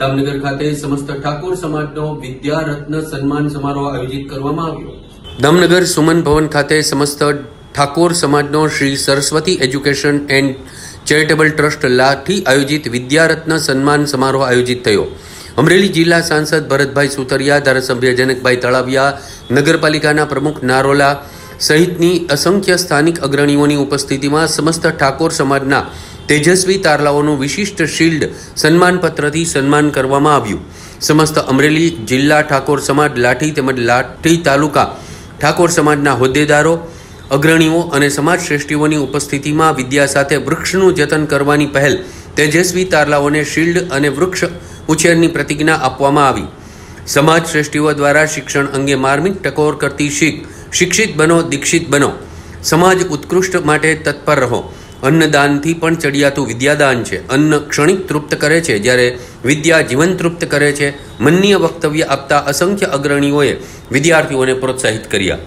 દામનગર ખાતે સમસ્ત ઠાકોર સમાજનો વિદ્યા રત્ન સન્માન સમારોહ આયોજિત કરવામાં આવ્યો. દામનગર સુમન ભવન ખાતે સમસ્ત ઠાકોર સમાજનો Shri Saraswati education and charitable trust Lathi આયોજિત વિદ્યારત્ન સન્માન સમારોહ આયોજિત થયો. અમરેલી જિલ્લા સાંસદ ભરતભાઈ સુતરિયા ધારાસભ્ય જનકભાઈ તળાવિયા, નગરપાલિકાના પ્રમુખ નારોલા સહિતની અસંખ્ય સ્થાનિક અગ્રણીઓની ઉપસ્થિતિમાં સમસ્ત ઠાકોર સમાજના તેજસ્વી તારલાઓનું વિશિષ્ટ શિલ્ડ સન્માનપત્રથી સન્માન કરવામાં આવ્યું. સમસ્ત અમરેલી જિલ્લા ઠાકોર સમાજ લાઠી તેમજ લાઠી તાલુકા ઠાકોર સમાજના હોદ્દેદારો, અગ્રણીઓ અને સમાજ શ્રેષ્ઠીઓની ઉપસ્થિતિમાં વિદ્યા સાથે વૃક્ષનું જતન કરવાની પહેલ તેજસ્વી તારલાઓને શિલ્ડ અને વૃક્ષ ઉછેરની પ્રતિજ્ઞા આપવામાં આવી. સમાજ શ્રેષ્ઠીઓ દ્વારા શિક્ષણ અંગે માર્મિક ટકોર કરતી શીખ, શિક્ષિત બનો, દીક્ષિત બનો. સમાજ ઉત્કૃષ્ટ માટે તત્પર રહો. અન્નદાનથી પણ ચડિયાતું વિદ્યાદાન છે. અન્ન ક્ષણિક તૃપ્ત કરે છે. જ્યારે વિદ્યા જીવન તૃપ્ત કરે છે, મનનીય વક્તવ્ય આપતા અસંખ્ય અગ્રણીઓએ વિદ્યાર્થીઓને પ્રોત્સાહિત કર્યા.